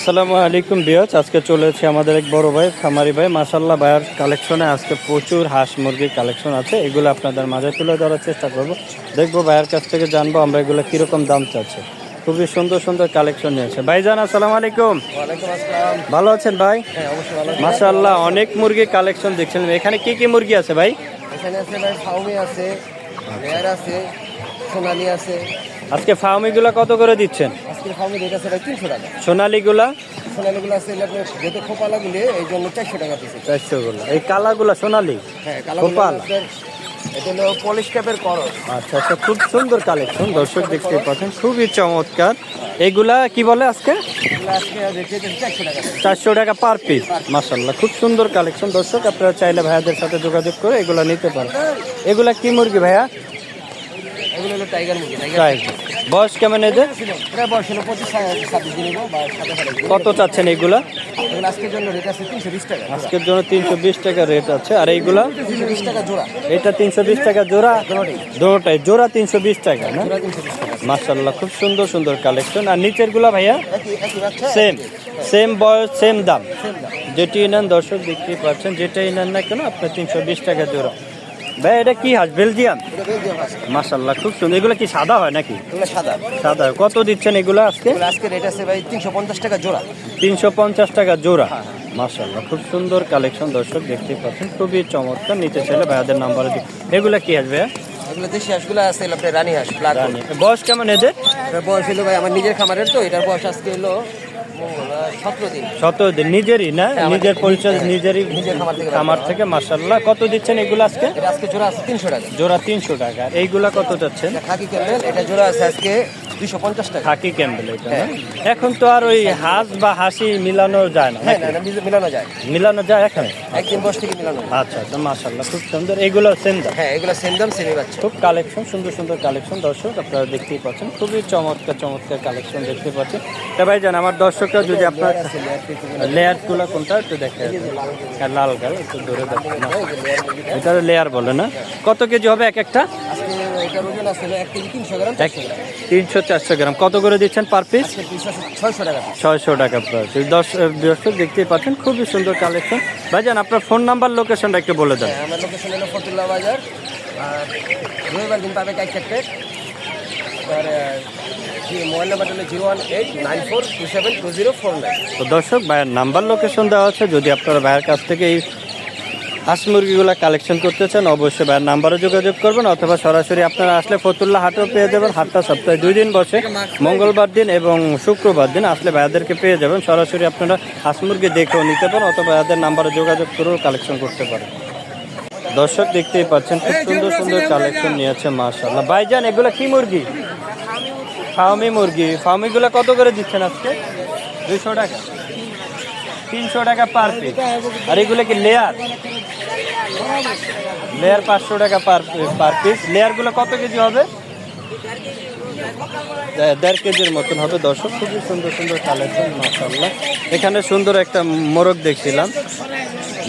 আসসালামু আলাইকুম বিয়াজ আজকে চলেছে আমাদের এক বড় ভাই খামারি ভাই। মাসাল্লাহ ভাইয়ার কালেকশনে আজকে প্রচুর হাঁস মুরগির কালেকশন আছে। এগুলো আপনাদের মাঝে তুলে ধরার চেষ্টা করব। দেখব ভাইয়ের কাছ থেকে জানব আমরা এগুলো কীরকম দাম চাচ্ছে। খুবই সুন্দর সুন্দর কালেকশন নিয়েছে। ভাইজান আসসালামু আলাইকুম। ভালো আছেন ভাই? হ্যাঁ মাসাল্লাহ অনেক মুরগির কালেকশন দেখছিলাম। এখানে কি কি মুরগি আছে ভাই? এখানে আছে ভাই আছে আছে সোনালি আছে। আজকে ফার্মিগুলো কত করে দিচ্ছেন? আজকের ফাউমি রেট আছে ভাই তিনশো টাকা। সোনালিগুলা? সোনালিগুলো আছে আপনার যেহেতু খোপালাগুলি এই জন্য চারশো টাকা পিস চারশো গুলো এই কালাগুলা সোনালি? হ্যাঁ কালো খোপালা। এটা হলো পলিশ ক্যাপের করস আচ্ছা আচ্ছা খুব সুন্দর কালেকশন দর্শক দেখতে পাচ্ছেন খুবই চমৎকার। এগুলা কি বলে আজকে? আজকে চারশো টাকা চারশো টাকা পার পিস মাসাল্লাহ খুব সুন্দর কালেকশন। দর্শক আপনারা চাইলে ভাইয়াদের সাথে যোগাযোগ করে এগুলা নিতে পারেন। এগুলা কি মুরগি ভাইয়া? এগুলো হলো টাইগার মুরগি টাইগার বয়স কেমন এদের? এটা বয়স হলো পঁচিশ ছাব্বিশ দিন বা। কত চাচ্ছেন এগুলা? এগুলো আজকের জন্য রেট আছে তিনশো বিশ টাকা আজকের জন্য তিনশো বিশ টাকা রেট আছে। আর এইগুলা? বিশ টাকা জোড়া। এটা তিনশো বিশ টাকা জোড়া? জোড়াটাই। জোড়া তিনশো বিশ টাকা না? মাসাল্লাহ খুব সুন্দর সুন্দর কালেকশন আর নিচেরগুলা ভাইয়া সেম সেম বয়স সেম দাম। সেম দাম। যেটি নেন দর্শক দেখতেই পাচ্ছেন যেটাই নেন না কেন আপনার তিনশো বিশ টাকা জোড়া। ভাই এটা কি হাঁস? বেলজিয়াম মাসাল্লাহ খুব সুন্দর। এগুলো কি সাদা হয় নাকি? সাদা। সাদা কত দিচ্ছেন এগুলো আজকে? আজকে রেট আছে ভাই তিনশো পঞ্চাশ টাকা জোড়া। তিনশো পঞ্চাশ টাকা জোড়া। মাসাল্লাহ খুব সুন্দর কালেকশন দর্শক দেখতেই পাচ্ছেন। খুবই চমৎকার। নিচে ছেলে ভাইয়াদের নাম্বারে এগুলো কি আসবে এগুলো দেশি হাঁসগুলো আছে আপনার রানী হাঁস। বয়স কেমন এদের? বয়স হলো ভাই আমার নিজের খামারের তো এটার বয়স আজকে হলো সতেরো দিন। নিজেরই না? হ্যাঁ, নিজের পরিচয় নিজেরই খামার থেকে মাসাল্লাহ কত দিচ্ছেন এগুলো আজকে? আজকে জোড়া আছে তিনশো টাকা। জোড়া তিনশো টাকা। এইগুলা কত যাচ্ছেন? এটা খাকি ক্যামেল এটা জোড়া আছে আজকে দুশো পঞ্চাশ টাকা। খাকি ক্যাম্বেল এটা এখন তো আর ওই হাঁস বা হাসি মিলানো যায় না হ্যাঁ মিলানো যায়। মিলানো যায় এখানে? একদিন বয়স থেকে মিলানো আচ্ছা আচ্ছা মাসাল্লাহ খুব সুন্দর। এগুলো সেম দাম? হ্যাঁ এগুলো সেম দাম সেমই বাচ্চা। খুব কালেকশন সুন্দর সুন্দর কালেকশন। দর্শক আপনারা দেখতেই পাচ্ছেন খুবই চমৎকার চমৎকার কালেকশন দেখতে পাচ্ছেন। তা ভাই জান আমার দর্শকরা যদি আপনার লেয়ারগুলো কোনটা একটু দেখে হ্যাঁ, লাল গাল একটু ধরে দেখেন। এটা লেয়ার বলে না। কত কেজি হবে এক একটা? তিনশো চারশো গ্রাম। কত করে দিচ্ছেন পার পিস? পিস ছয়শো টাকা প্রাইস এই দশ দর্শক দেখতেই পাচ্ছেন খুবই সুন্দর কালেকশন। ভাইজান আপনার ফোন নাম্বার লোকেশনটা একটু বলে দেন। হ্যাঁ আমার লোকেশন হলো ফতুল্লা বাজার। রবিবার দিন পাবে চারটে তো দর্শক, ভাইয়ের নাম্বার লোকেশন দেওয়া আছে। যদি আপনারা ভাইয়ের কাছ থেকে এই হাঁস মুরগিগুলো কালেকশন করতে চান, অবশ্যই ভাইয়ের নাম্বারে যোগাযোগ করবেন অথবা সরাসরি আপনারা আসলে ফতুল্লা হাটও পেয়ে যাবেন। হাটটা সপ্তাহে দুই দিন বসে। মঙ্গলবার দিন এবং শুক্রবার দিন আসলে ভাইয়াদেরকে পেয়ে যাবেন। সরাসরি আপনারা হাঁস মুরগি দেখেও নিতে পারেন অথবা ভাইয়াদের নাম্বারে যোগাযোগ করেও কালেকশন করতে পারেন। দর্শক, দেখতেই পাচ্ছেন, খুব সুন্দর সুন্দর কালেকশন নিয়েছে মাশাল্লাহ ভাইজান, এগুলো কি মুরগি? ফার্মি মুরগি। ফার্মিগুলো কত করে দিচ্ছেন আজকে? দুইশো টাকা। তিনশো টাকা পার পিস আর এগুলো কি লেয়ার লেয়ার পাঁচশো টাকা পার পার পিস লেয়ারগুলো কত কেজি হবে? দেড় কেজির মতন হবে দর্শক। খুবই সুন্দর সুন্দর কালেকশন মাসাল্লাহ এখানে সুন্দর একটা মোরগ দেখছিলাম।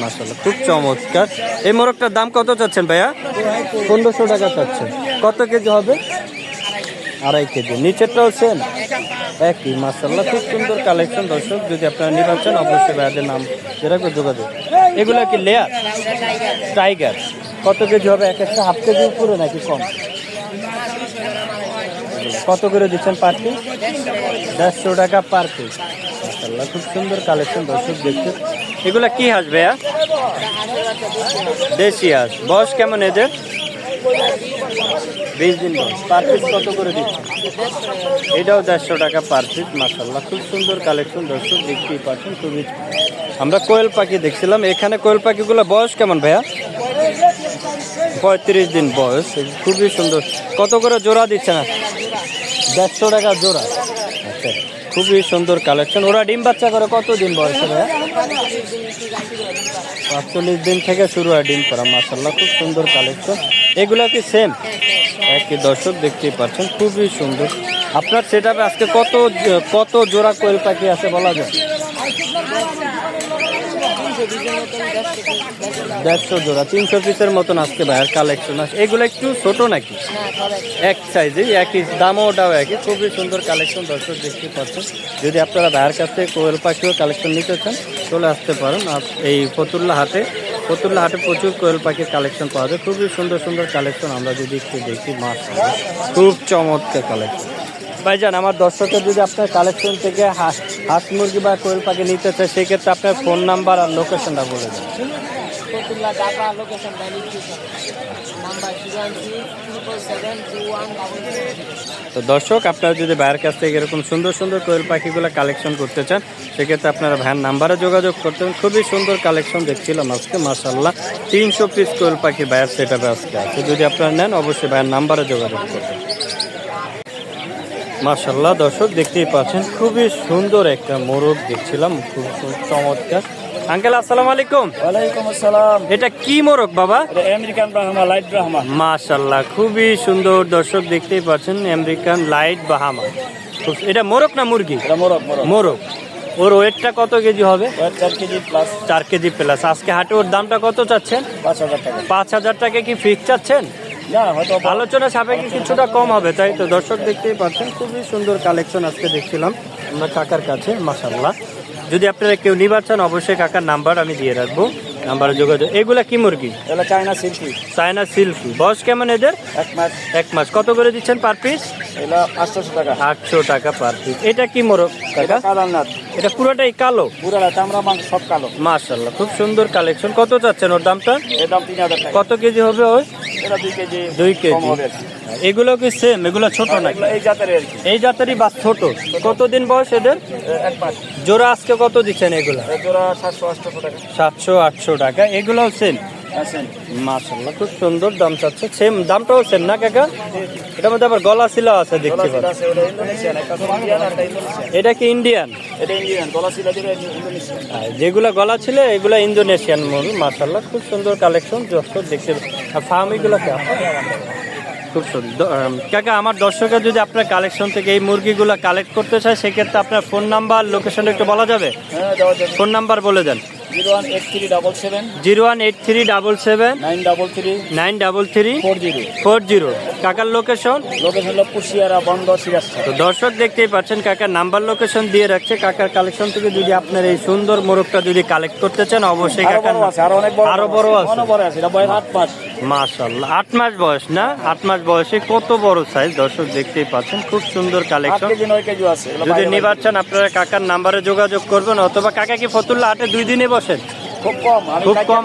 মাসাল্লাহ খুব চমৎকার। এই মোরগটার দাম কত চাচ্ছেন ভাইয়া? পনেরোশো টাকা চাচ্ছেন। কত কেজি হবে? আড়াই কেজি। নিচেরটাও সেম একই মাসাল্লাহ খুব সুন্দর কালেকশন দর্শক, যদি আপনারা নিতে চান, অবশ্যই ভাইয়াদের নাম যেরকম যোগাযোগ। এগুলো কি লেয়ার টাইগার কত কেজি হবে? এক একটা হাফ কেজি উপরে নাকি কম? কত করে দিচ্ছেন পার পিস দেড়শো টাকা পার পিস মাসাল্লাহ খুব সুন্দর কালেকশন দর্শক, দেখতে। এগুলো কি হাঁস ভাইয়া? দেশি হাঁস। বয়স কেমন এদের? বিশ দিন বয়স। পার পিস কত করে দিচ্ছেন? এটাও দেড়শো টাকা পার পিস মাসাল্লাহ খুব সুন্দর কালেকশন দর্শক, দেখতেই পাচ্ছেন, খুবই আমরা কোয়েল পাখি দেখছিলাম। এখানে কোয়েল পাখিগুলো বয়স কেমন ভাইয়া? পঁয়ত্রিশ দিন বয়স খুবই সুন্দর। কত করে জোড়া দিচ্ছে না দেড়শো টাকা জোড়া। আচ্ছা খুবই সুন্দর কালেকশন ওরা ডিম বাচ্চা করে কত দিন বয়সে ভাইয়া? পাঁচচল্লিশ দিন থেকে শুরু হয় ডিম করা মাসাল্লাহ খুব সুন্দর কালেকশন এগুলো কি সেম একই দর্শক দেখতেই পাচ্ছেন, খুবই সুন্দর। আপনার সেট আজকে কত কত জোড়া কোয়েল পাখি আছে বলা যায়? দেড়শো জোড়া, তিনশো পিসের মতন আজকে ভাইয়ের কালেকশন আছে। এগুলো একটু ছোট নাকি? এক সাইজে একই, দামও ওটাও একই। খুবই সুন্দর কালেকশন দর্শক দেখতে পাচ্ছেন। যদি আপনারা ভাইয়ের কাছ কোয়েল পাখিও কালেকশন নিতে চান, চলে আসতে পারেন। এই ফতুল্লা হাটে ফতুল্লা হাটে প্রচুর কোয়েল পাখির কালেকশন পাওয়া যায়। খুবই সুন্দর সুন্দর কালেকশন আমরা যদি একটু দেখি মাছ খুব চমৎকার কালেকশন। ভাইজান, আমার দর্শকের যদি আপনার কালেকশন থেকে হাঁস হাঁস মুরগি বা কোয়েল পাখি নিতে চায়, সেক্ষেত্রে আপনার ফোন নাম্বার আর লোকেশনটা বলে দেন। তো দর্শক, আপনারা যদি ভাইয়ের কাছ থেকে এরকম সুন্দর সুন্দর কোয়েল পাখিগুলো কালেকশন করতে চান, সেক্ষেত্রে আপনারা ভাইয়ের নাম্বারে যোগাযোগ করতে খুবই সুন্দর কালেকশন দেখছিলাম আজকে মাসাল্লাহ তিনশো পিস কোয়েল পাখি ভাইয়ের সেট আজকে আছে। যদি আপনারা নেন, অবশ্যই ভাইয়ের নাম্বারে যোগাযোগ করবেন। মাসাল্লাহ দর্শক, দেখতেই পাচ্ছেন, খুবই সুন্দর একটা মোরগ দেখছিলাম, খুব চমৎকার। আঙ্কেল আসসালামু আলাইকুম। ওয়ালাইকুম আসসালাম। এটা কি মোরগ বাবা? আমেরিকান ব্রাহ্মা লাইট ব্রাহ্মা মাশাল্লাহ খুবই সুন্দর দর্শক দেখতেই পাচ্ছেন আমেরিকান লাইট বাহামা। এটা মোরগ না মুরগি? এটা মোরগ মোরগ। ওর ওয়েটটা কত কেজি হবে? চার কেজি প্লাস চার কেজি প্লাস আজকে হাটে ওর দামটা কত চাচ্ছেন? পাঁচ হাজার টাকা। পাঁচ হাজার টাকা কি ফিক্স চাচ্ছেন? আলোচনা সাপেক্ষে কিছুটা কম হবে তাই তো দর্শক দেখতেই পাচ্ছেন খুবই সুন্দর কালেকশন আজকে দেখছিলাম আমরা কাকার কাছে মাসাল্লাহ যদি আপনারা কেউ নিবার চান অবশ্যই কাকার নাম্বার আমি দিয়ে রাখব। নাম্বারে যোগাযোগ। এগুলা কি মুরগি? China silkie. China silkie. বয়স কেমন এদের? এক মাস। এক মাস। কত করে দিচ্ছেন পার পিস? এটা আটশোশো টাকা। আটশো টাকা পার পিস। এটা কি মোরগ এটা কাকা? কালারনাথ। এটা পুরোটাই কালো? পুরাটা চামড়া মাংস সব কালো। মাশাল্লাহ খুব সুন্দর কালেকশন। কত চাচ্ছেন ওর দামটা? এর দাম তিন হাজার কত কেজি হবে ওই? এটা দুই কেজি দুই কেজি। এগুলো কি সেম এগুলো ছোট নাকি? এই জাতের আর কি। এই জাতেরই বা ছোট? কতদিন বয়স এদের? এক মাস। জোড়া আজকে কত দিচ্ছেন এগুলো? জোড়া সাতশো আটশোশো টাকা। সাতশো আটশো টাকা। এগুলোও সেম আছেন মাশাল্লাহ খুব সুন্দর দাম চাচ্ছে। সেম দামটাও সেম না কাকা? এটার মধ্যে আবার গলা শিলা আছে দেখতে পাচ্ছি এটা কি ইন্ডিয়ান যেগুলো গলা ছিল এগুলো ইন্দোনেশিয়ান মরু মাশাল্লাহ খুব সুন্দর কালেকশন যত দেখতে আর ফার্মিগুলো খুব সুন্দর। কাকা আমার দর্শকের যদি আপনার কালেকশন থেকে এই মুরগিগুলো কালেক্ট করতে চায় সেক্ষেত্রে আপনার ফোন নাম্বার লোকেশন একটু বলা যাবে? হ্যাঁ ফোন নাম্বার বলে দেন। Zero one eight three double seven. Nine double three. Four zero. কাকার লোকেশন তো দর্শক দেখতেই পাচ্ছেন কাকার নাম্বার লোকেশন দিয়ে রাখছে। কাকার কালেকশন থেকে যদি আপনার এই সুন্দর মোরগটা যদি কালেক্ট করতে চান অবশ্যই আরও কাকার বড় আছে আরও অনেক বড় আরও বড় আছে। আট মাশাল্লাহ আট মাস বয়স না? আট মাস বয়সে কত বড় সাইজ দর্শক দেখতেই পাচ্ছেন খুব সুন্দর কালেকশন যদি নিবার চান আপনারা কাকার নাম্বারে যোগাযোগ করবেন অথবা কাকা কি ফতুল্লা হাটে দুই দিনে বসেন? খুব কম খুব কম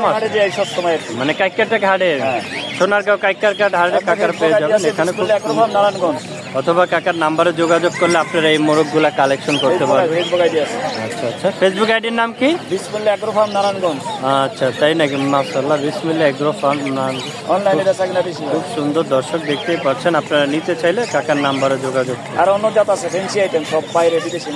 মানে কাইকারটা হাটে হ্যাঁ। সোনারগাঁও কাইকার ঘাট হাটে কাকার পেয়ে যাবেন এখানে খুব নারায়ণগঞ্জ। অথবা কাকার নাম্বারে যোগাযোগ করলে আপনারা এই মোরগগুলা কালেকশন করতে পারবেন। ফেসবুক আইডি আছে। আচ্ছা আচ্ছা। ফেসবুক আইডির নাম কি? বিসমিল্লাহ একরকম নারায়ণগঞ্জ। আচ্ছা তাই নাকি? মাসাল্লাহ বিসমিল্লা এগ্রো ফার্ম নাম। অনলাইনে বেচা বেশি খুব সুন্দর দর্শক দেখতেই পাচ্ছেন। আপনারা নিতে চাইলে কাকার নাম্বারে যোগাযোগ আর অন্য জাত আছে ফেন্সি আইটেম সব বাইরে বিদেশি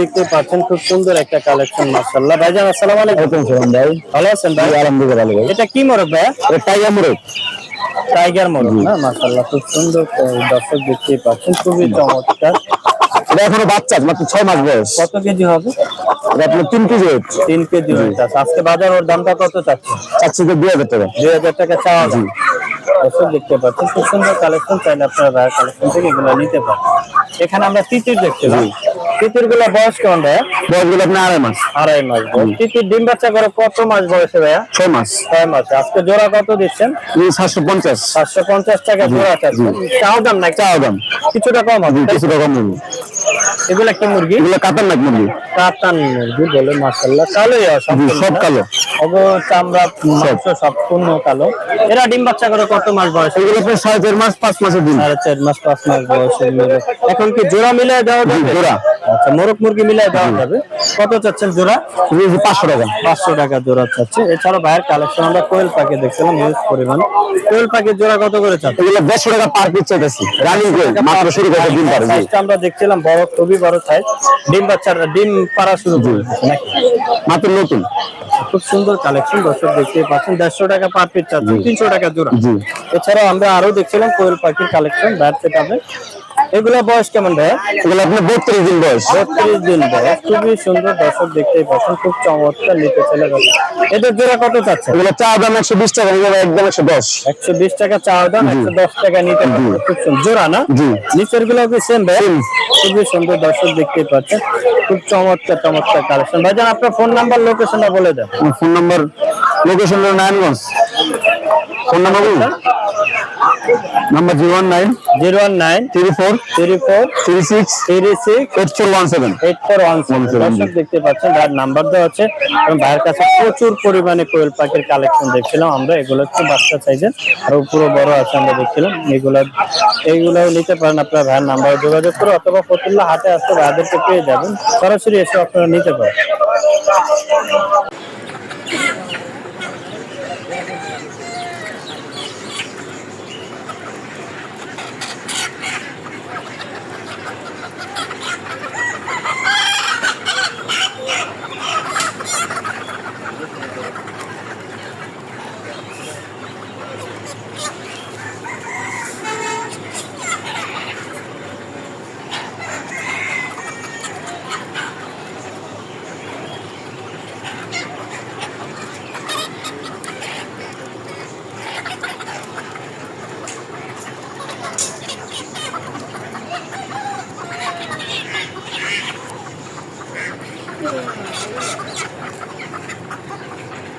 দেখতে পাচ্ছেন খুব সুন্দর একটা কালেকশন মাসাল্লাহ ভাইজান আসসালামু আলাইকুম। ভাই। ভালো আছেন ভাই? আলহামদুলিল্লাহ ভালো এটা কি মোরগ ভাইয়া? এটা টাইগার মুরগ। টাইগার মোরগ না মাসাল্লাহ খুব সুন্দর দর্শক দেখতেই পাচ্ছেন খুবই চমৎকার। এটা এখনও বাচ্চা মাত্র ছয় মাস বয়স। কত কেজি হবে? এটা আপনার তিন কেজি ওয়েট তিন কেজি আছে। আজকে বাজার ওর দামটা কত চাচ্ছে চারশো থেকে দুই হাজার টাকা। দুই হাজার টাকা চাওয়া দর্শক দেখতে পাচ্ছেন খুব সুন্দর কালেকশন চাইলে আপনারা কালেকশন থেকে এগুলো নিতে পারেন। এখানে আমরা তিতির দেখতে পাই। তিতিরগুলা বয়স কেমন ভাইয়া? বয়সগুলো আপনার আড়াই মাস। আড়াই মাস। তিতির ডিম বাচ্চা করে কত মাস বয়সে ভাইয়া? ছয় মাস। ছয় মাস। আজকে জোড়া কত দিচ্ছেন? সাতশো পঞ্চাশ। সাতশো পঞ্চাশ টাকা জোড়া চাও দাম না চাওয়া দাম। কিছুটা কম হবে। কিছু টাকা মুরগি এগুলা কি মুরগি? এগুলো কাতার নাক মুরগি? কাতান মুরগি বলে কালোই সব কালো। চামড়া মাংস সম্পূর্ণ কালো। এরা ডিম বাচ্চা করে কত মাস বয়স? এগুলো আপনার সাড়ে চার মাস পাঁচ মাসের দিন সাড়ে চার মাস পাঁচ মাস এখন কি জোড়া মিলে দেওয়া জোড়া। আচ্ছা মোরগ মুরগি মিলাই দেওয়া যাবে। কত চাচ্ছেন জোড়া? পাঁচশো টাকা। পাঁচশো টাকা জোড়া চাচ্ছে। এছাড়া ভাইয়ের কালেকশন আমরা কোয়েল পাখি দেখছিলাম ইউজ পরিমাণ। কোয়েল পাখির জোড়া কত করে চাচ্ছে এগুলো দেড়শো টাকা পার পিস চাইতেছি। রানিং করে মাত্র শুরু করে দিন পারে আমরা দেখছিলাম বড় খুবই বড় সাইজ ডিম বাচ্চার ডিম পাড়া শুরু নাকি? মাত্র নতুন। খুব সুন্দর কালেকশন দর্শক দেখতে পাচ্ছেন। দেড়শো টাকা পার পিস চাচ্ছে তিনশো টাকা জোড়া। জি। এছাড়াও আমরা আরও দেখছিলাম কোয়েল পাখির কালেকশন ব্যাট হবে এগুলা বয়স কেমন ভাই? এগুলো আপনার বত্রিশ দিন বয়স। বত্রিশ দিন বয়স। খুবই সুন্দর দর্শক দেখতেই পাচ্ছেন খুব চমৎকার নিতে চলে গেছে এদের জোড়া কত চাচ্ছে? এগুলো চা দাম একশো বিশ টাকা এগুলো একদম একশো দশ। একশো বিশ টাকা চাওয়া দাম একশো দশ টাকা নিতে খুব সুন্দর। জোড়া না। নিচেরগুলো কি সেম ভাই? খুবই সুন্দর দর্শক দেখতেই পাচ্ছেন। খুব চমৎকার চমৎকার কালেকশন ভাইজান আপনার ফোন নাম্বার লোকেশনটা বলে দেন। Phone number location Narayanganj. Phone number বলুন। Number zero one nine zero one nine three four three four three six three six eight four one seven. Eight four one seven. দেখতে পাচ্ছেন ভাইয়ের number দেওয়া আছে এবং ভাইয়ের কাছে প্রচুর পরিমাণে কোয়েল পাখির কালেকশন দেখছিলাম আমরা। এগুলো একটু বাচ্চা সাইজের আরও পুরো বড় আছে আমরা দেখছিলাম। এগুলো নিতে পারেন আপনার ভাইয়ের নাম্বারে যোগাযোগ করে অথবা ফতুল্লা হাটে আসতে ভাইদেরকে পেয়ে যাবেন। সরাসরি এসে আপনারা নিতে পারেন। ハハハハ!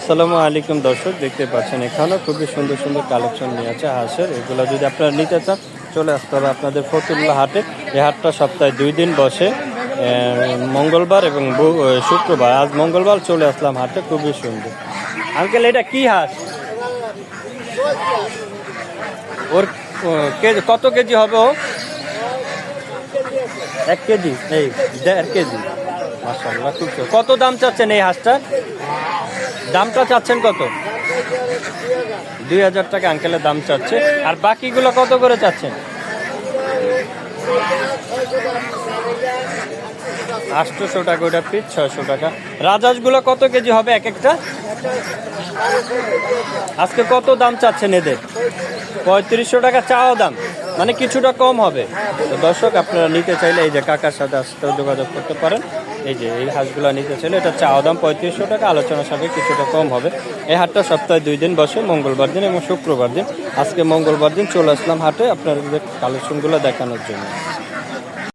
আসসালামু আলাইকুম দর্শক, দেখতে পাচ্ছেন এখানেও খুবই সুন্দর সুন্দর কালেকশন নিয়ে আছে হাঁসের। এগুলো যদি আপনারা নিতে চান, চলে আসতে হবে আপনাদের ফতুল্লা হাটে। এই হাটটা সপ্তাহে দুই দিন বসে। মঙ্গলবার এবং শুক্রবার। আজ মঙ্গলবার চলে আসলাম হাটে, খুবই সুন্দর। আঙ্কেল, এটা কি হাঁস? ওর কেজি, কত কেজি হবে ও? এক কেজি? এই, দেড় কেজি। মাসাল্লাহ খুব কত দাম চাচ্ছেন এই হাঁসটার? দামটা চাচ্ছেন কত? দুই হাজার টাকা আঙ্কেলের দাম চাচ্ছে। আর বাকিগুলো কত করে চাচ্ছেন? আটশোশো টাকা ওটা পিস ছয়শো টাকা। রাজহাঁসগুলো কত কেজি হবে এক একটা? আজকে কত দাম চাচ্ছেন এদের? পঁয়ত্রিশশো টাকা চাওয়া দাম। মানে কিছুটা কম হবে। তো দর্শক, আপনারা নিতে চাইলে এই যে কাকার সাথে আসতে যোগাযোগ করতে পারেন। এই যে, এই হাঁসগুলো নিতে চাইলে এটা চাওয়া দাম পঁয়ত্রিশশো টাকা, আলোচনা সঙ্গে কিছুটা কম হবে। এই হাটটা সপ্তাহে দুই দিন বসে, মঙ্গলবার দিন এবং শুক্রবার দিন। আজকে মঙ্গলবার দিন চলে আসলাম হাটে আপনাদের কালেকশনগুলো দেখানোর জন্য।